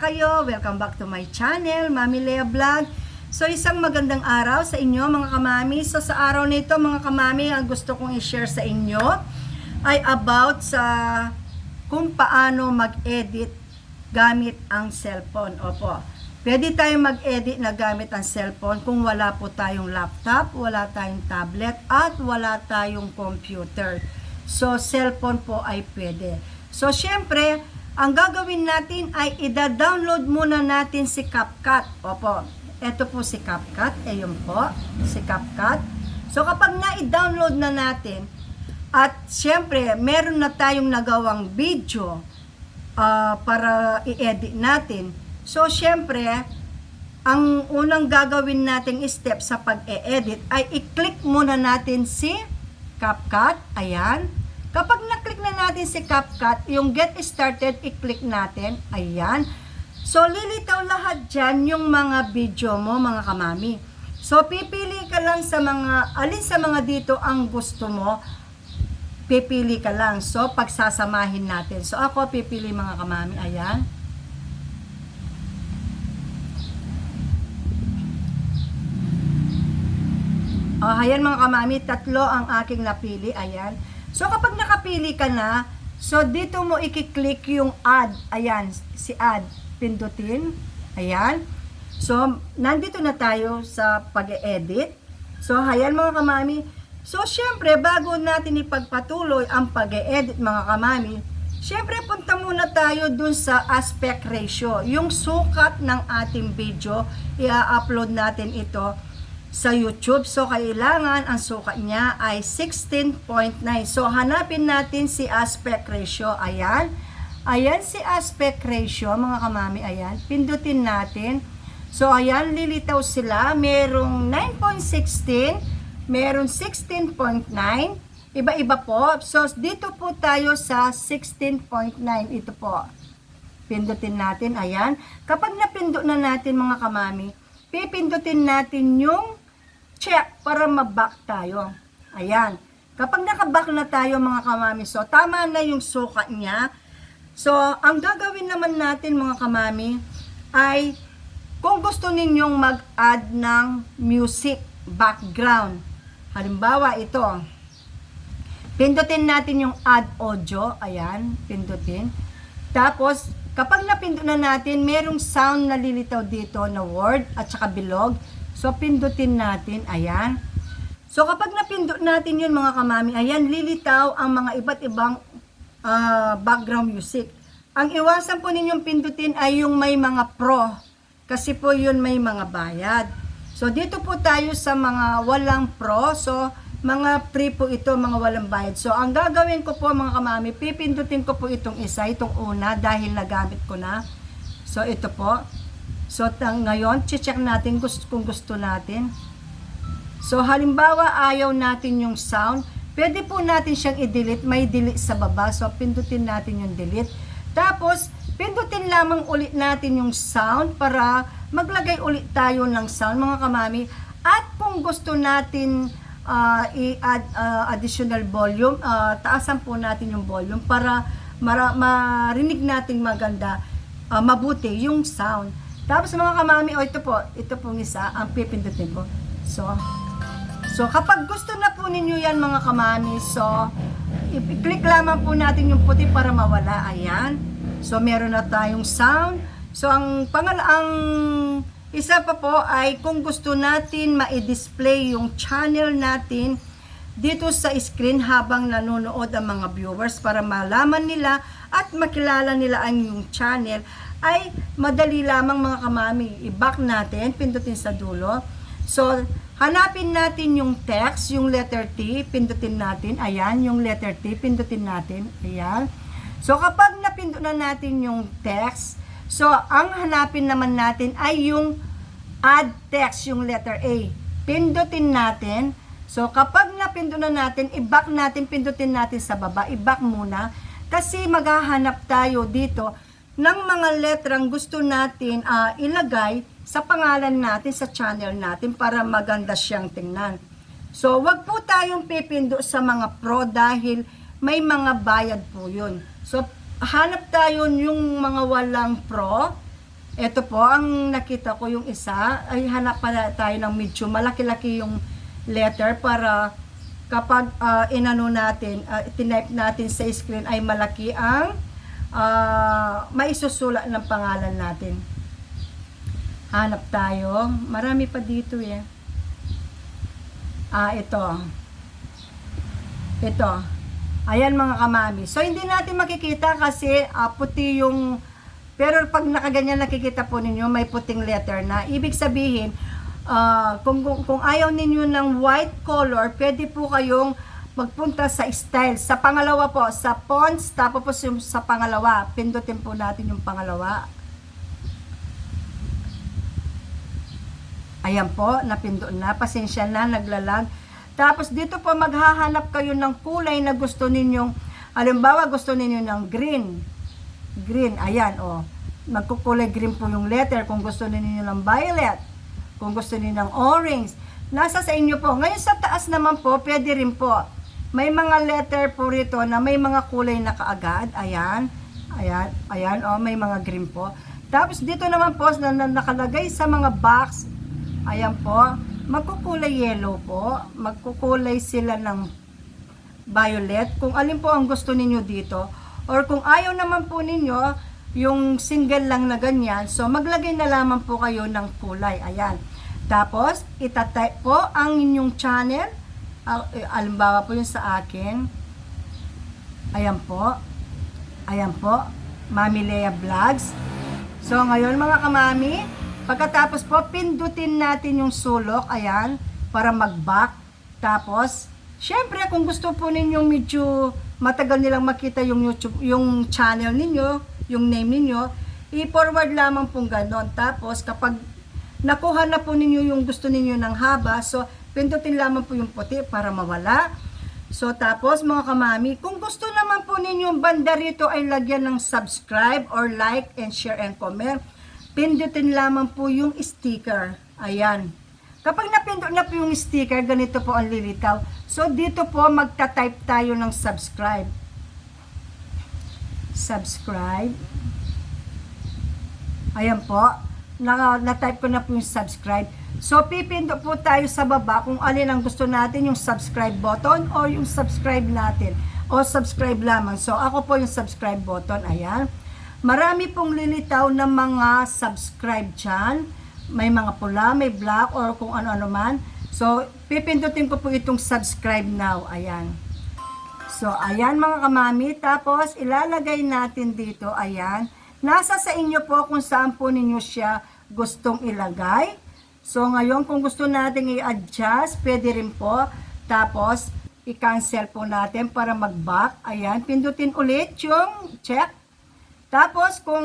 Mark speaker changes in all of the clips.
Speaker 1: kayo? Welcome back to my channel, Mami Lea Vlog. So isang magandang araw sa inyo mga kamami. So sa araw nito mga kamami, ang gusto kong i-share sa inyo ay about sa kung paano mag-edit gamit ang cellphone. Opo. Pwede tayong mag-edit na gamit ang cellphone kung wala po tayong laptop, wala tayong tablet, at wala tayong computer. So, cellphone po ay pwede. So, syempre, ang gagawin natin ay ida-download muna natin si CapCut. Opo, ito po si CapCut. Ayun po, si CapCut. So, kapag na-download na natin, at syempre, meron na tayong nagawang video ah, para i-edit natin. So, syempre, ang unang gagawin nating step sa pag-e-edit ay i-click muna natin si CapCut. Ayan. Kapag na-click na natin si CapCut, yung get started, i-click natin. Ayan. So, lilitaw lahat dyan yung mga video mo, mga kamami. So, pipili ka lang sa mga, alin sa mga dito ang gusto mo, pipili ka lang. So, pagsasamahin natin. So, ako pipili mga kamami. Ayan. Oh, ayan mga kamami, tatlo ang aking napili. Ayan. So, kapag nakapili ka na, so dito mo i-click yung add. Ayan, si add. Pindutin. Ayan. So, nandito na tayo sa pag-edit. So, ayan mga kamami. So, syempre, bago natin ipagpatuloy ang pag-edit mga kamami, syempre, punta muna tayo dun sa aspect ratio. Yung sukat ng ating video, i-upload natin ito sa YouTube. So, kailangan ang sukat niya ay 16.9. So, hanapin natin si aspect ratio. Ayan. Ayan si aspect ratio, mga kamami. Ayan. Pindutin natin. So, ayan, lilitaw sila. Merong 9.16, meron 16.9, iba-iba po. So, dito po tayo sa 16.9. Ito po. Pindutin natin, ayan. Kapag napindot na natin, mga kamami, pipindutin natin yung check para maback tayo. Ayan. Kapag nakaback na tayo, mga kamami, so, tama na yung sukat niya. So, ang gagawin naman natin, mga kamami, ay kung gusto ninyong mag-add ng music background, halimbawa ito, pindutin natin yung add audio, ayan, pindutin. Tapos, kapag napindot na natin, merong sound na lilitaw dito na word at saka bilog. So, pindutin natin, ayan. So, kapag napindot natin yun mga kamami, ayan, lilitaw ang mga iba't ibang ah, background music. Ang iwasan po ninyong pindutin ay yung may mga pro. Kasi po yun may mga bayad. So, dito po tayo sa mga walang pro. So, mga free po ito, mga walang bayad. So, ang gagawin ko po mga kamami, pipindutin ko po itong isa, itong una, dahil nagamit ko na. So, ito po. So, tang, ngayon, check natin kung gusto natin. So, halimbawa, ayaw natin yung sound. Pwede po natin siyang i-delete. May delete sa baba. So, pindutin natin yung delete. Tapos, pindutin lamang ulit natin yung sound para maglagay ulit tayo ng sound, mga kamami. At kung gusto natin ah, i-add ah, additional volume, ah, taasan po natin yung volume para mara- marinig nating maganda, ah, mabuti yung sound. Tapos mga kamami, oh ito po, ito pong isa, ang pipindutin ko. So, so kapag gusto na po ninyo yan mga kamami, so, i-click lamang po natin yung puti para mawala. Ayan. So, meron na tayong sound. So, ang pangal ang isa pa po ay kung gusto natin ma-display yung channel natin dito sa screen habang nanonood ang mga viewers para malaman nila at makilala nila ang yung channel ay madali lamang mga kamami. I-back natin, pindutin sa dulo. So, hanapin natin yung text, yung letter T, pindutin natin. Ayan, yung letter T, pindutin natin. Ayan. So, kapag napindot na natin yung text, so, ang hanapin naman natin ay yung add text, yung letter A. Pindutin natin. So, kapag napindot na natin, i-back natin, pindutin natin sa baba. I-back muna. Kasi maghahanap tayo dito ng mga letrang gusto natin ah, ilagay sa pangalan natin, sa channel natin para maganda siyang tingnan. So, wag po tayong pipindo sa mga pro dahil may mga bayad po yun. So, hanap tayo yung mga walang pro Ito po, ang nakita ko yung isa, ay hanap pa tayo ng medyo malaki-laki yung letter para kapag ah, inano natin, uh, tinype natin sa screen ay malaki ang ah, maisusulat ng pangalan natin. Hanap tayo. Marami pa dito eh. Ah, ito. Ito. Ayan mga kamami. So, hindi natin makikita kasi ah, puti yung... Pero pag nakaganyan nakikita po ninyo, may puting letter na. Ibig sabihin, ah, kung, kung, kung ayaw ninyo ng white color, pwede po kayong magpunta sa style. Sa pangalawa po, sa fonts, tapos po yung sa pangalawa. Pindutin po natin yung pangalawa. Ayan po, napindo na. Pasensya na, naglalag. Tapos dito po maghahanap kayo ng kulay na gusto ninyong, halimbawa gusto ninyo ng green. Green, ayan o. Oh. Magkukulay green po yung letter kung gusto ninyo ng violet. Kung gusto niyo ng orange. Nasa sa inyo po. Ngayon sa taas naman po, pwede rin po. May mga letter po rito na may mga kulay na kaagad. Ayan. Ayan. Ayan o, oh, may mga green po. Tapos dito naman po na, na nakalagay sa mga box. Ayan po magkukulay yellow po, magkukulay sila ng violet, kung alin po ang gusto ninyo dito, or kung ayaw naman po ninyo, yung single lang na ganyan, so maglagay na lamang po kayo ng kulay, ayan. Tapos, itatype po ang inyong channel, uh, alimbawa po yung sa akin, ayan po, ayan po, Mami Lea Vlogs. So, ngayon mga kamami, Pagkatapos po, pindutin natin yung sulok, ayan, para mag-back. Tapos, syempre, kung gusto po ninyong medyo matagal nilang makita yung YouTube, yung channel ninyo, yung name ninyo, i-forward lamang pong ganon. Tapos, kapag nakuha na po ninyo yung gusto ninyo ng haba, so, pindutin lamang po yung puti para mawala. So, tapos mga kamami, kung gusto naman po ninyo banda rito ay lagyan ng subscribe or like and share and comment pindutin lamang po yung sticker. Ayan. Kapag napindot na po yung sticker, ganito po ang lilitaw. So, dito po magta-type tayo ng subscribe. Subscribe. Ayan po. Na, na-type ko na po yung subscribe. So, pipindot po tayo sa baba kung alin ang gusto natin, yung subscribe button or yung subscribe natin. O subscribe lamang. So, ako po yung subscribe button. Ayan. Marami pong lilitaw na mga subscribe dyan. May mga pula, may black, or kung ano-ano man. So, pipindutin ko po itong subscribe now. Ayan. So, ayan mga kamami. Tapos, ilalagay natin dito. Ayan. Nasa sa inyo po kung saan po ninyo siya gustong ilagay. So, ngayon, kung gusto natin i-adjust, pwede rin po. Tapos, i-cancel po natin para mag-back. Ayan. Pindutin ulit yung check. Tapos, kung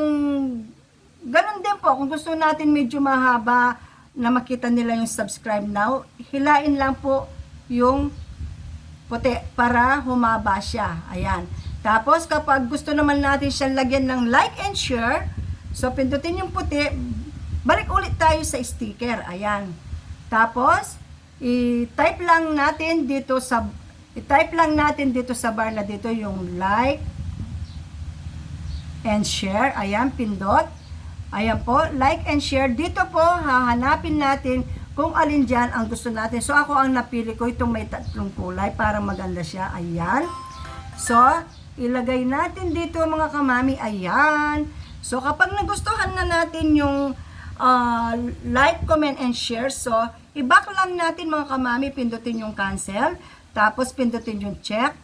Speaker 1: ganun din po, kung gusto natin medyo mahaba na makita nila yung subscribe now, hilain lang po yung puti para humaba siya. Ayan. Tapos, kapag gusto naman natin siyang lagyan ng like and share, so pindutin yung puti, balik ulit tayo sa sticker. Ayan. Tapos, i-type lang natin dito sa i-type lang natin dito sa bar na dito yung like and share. Ayan, pindot. Ayan po, like and share. Dito po, hahanapin natin kung alin dyan ang gusto natin. So, ako ang napili ko itong may tatlong kulay para maganda siya. Ayan. So, ilagay natin dito mga kamami. Ayan. So, kapag nagustuhan na natin yung uh, like, comment, and share, so, i-back lang natin mga kamami, pindutin yung cancel. Tapos, pindutin yung check.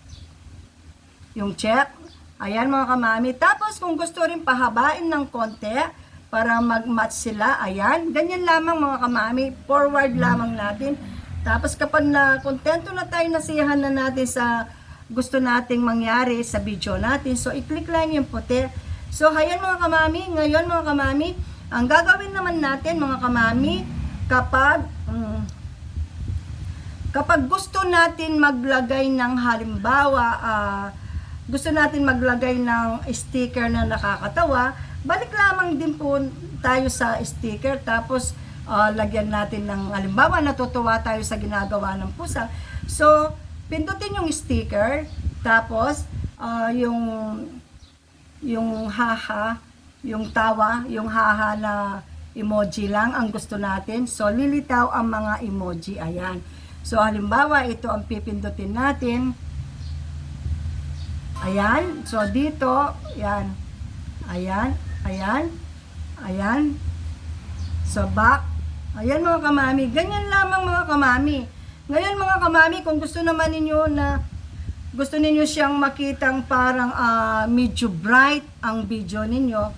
Speaker 1: Yung check. Ayan mga kamami. Tapos kung gusto rin pahabain ng konti para mag-match sila, ayan. Ganyan lamang mga kamami. Forward lamang natin. Tapos kapag na kontento na tayo nasiyahan na natin sa gusto nating mangyari sa video natin, so i-click lang yung puti. So ayan mga kamami, ngayon mga kamami, ang gagawin naman natin mga kamami, kapag um, kapag gusto natin maglagay ng halimbawa, uh, gusto natin maglagay ng sticker na nakakatawa, balik lamang din po tayo sa sticker tapos uh, lagyan natin ng halimbawa natutuwa tayo sa ginagawa ng pusa. So, pindutin yung sticker tapos uh, yung yung haha yung tawa, yung haha na emoji lang ang gusto natin. So, lilitaw ang mga emoji. Ayan. So, halimbawa, ito ang pipindutin natin. Ayan. So, dito, ayan. Ayan. Ayan. Ayan. So, back. Ayan mga kamami. Ganyan lamang mga kamami. Ngayon mga kamami, kung gusto naman ninyo na gusto ninyo siyang makitang parang ah, medyo bright ang video ninyo,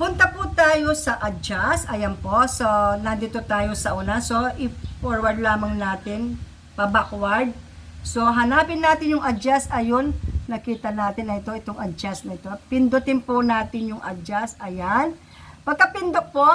Speaker 1: punta po tayo sa adjust. Ayan po. So, nandito tayo sa una. So, i-forward lamang natin pa-backward. So, hanapin natin yung adjust. Ayun, nakita natin na ito, itong adjust na ito. Pindutin po natin yung adjust. Ayan. Pagka-pindot po,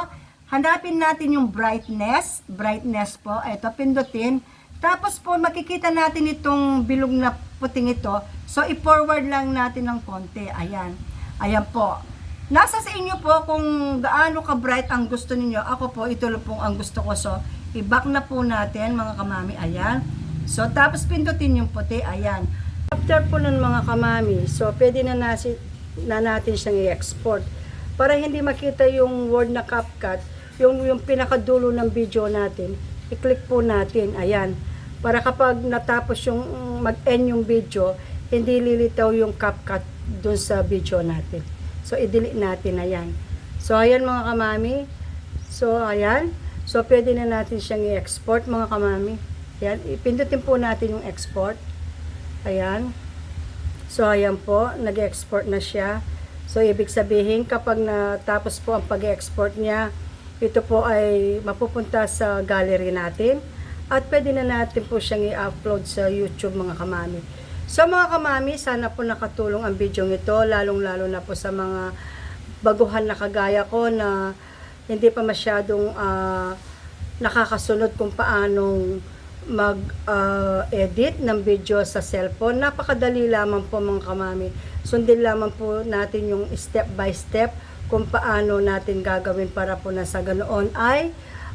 Speaker 1: hanapin natin yung brightness. Brightness po. Ito, pindutin. Tapos po, makikita natin itong bilog na puting ito. So, i-forward lang natin ng konti. Ayan. Ayan po. Nasa sa inyo po kung gaano ka-bright ang gusto ninyo. Ako po, ito lang po ang gusto ko. So, i-back na po natin mga kamami. Ayan. So, tapos pindutin yung puti. Ayan. After po nun mga kamami, so pwede na, nasi, na natin siyang i-export. Para hindi makita yung word na CapCut, yung, yung pinakadulo ng video natin, i-click po natin. Ayan. Para kapag natapos yung mag-end yung video, hindi lilitaw yung CapCut dun sa video natin. So, i-delete natin. Ayan. So, ayan mga kamami. So, ayan. So, pwede na natin siyang i-export mga kamami. Ayan. Ipindutin po natin yung export. Ayan. So, ayan po. Nag-export na siya. So, ibig sabihin, kapag natapos po ang pag-export niya, ito po ay mapupunta sa gallery natin. At pwede na natin po siyang i-upload sa YouTube mga kamami. So mga kamami, sana po nakatulong ang video ito, lalong-lalo na po sa mga baguhan na kagaya ko na hindi pa masyadong ah, nakakasunod kung paanong mag-edit ng video sa cellphone. Napakadali lamang po mga kamami. Sundin lamang po natin yung step by step kung paano natin gagawin para po na sa ganoon ay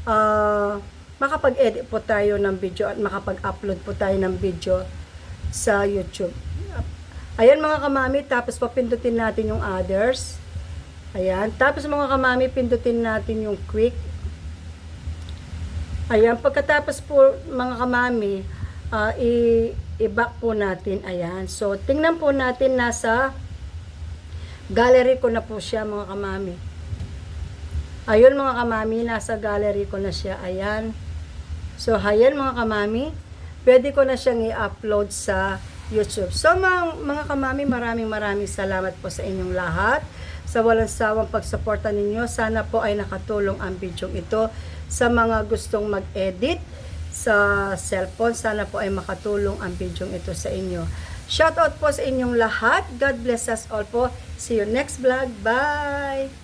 Speaker 1: ah, makapag-edit po tayo ng video at makapag-upload po tayo ng video sa YouTube. Ayan mga kamami, tapos papindutin natin yung others. Ayan, tapos mga kamami, pindutin natin yung quick. Ayan, pagkatapos po mga kamami, i- i-back po natin. Ayan, so tingnan po natin nasa gallery ko na po siya mga kamami. Ayun mga kamami, nasa gallery ko na siya. Ayan. So, ayan mga kamami, pwede ko na siyang i-upload sa YouTube. So, mga, mga kamami, maraming maraming salamat po sa inyong lahat sa walang sawang pagsuporta ninyo. Sana po ay nakatulong ang video ito sa mga gustong mag-edit sa cellphone. Sana po ay makatulong ang video ito sa inyo. Shoutout po sa inyong lahat. God bless us all po. See you next vlog. Bye!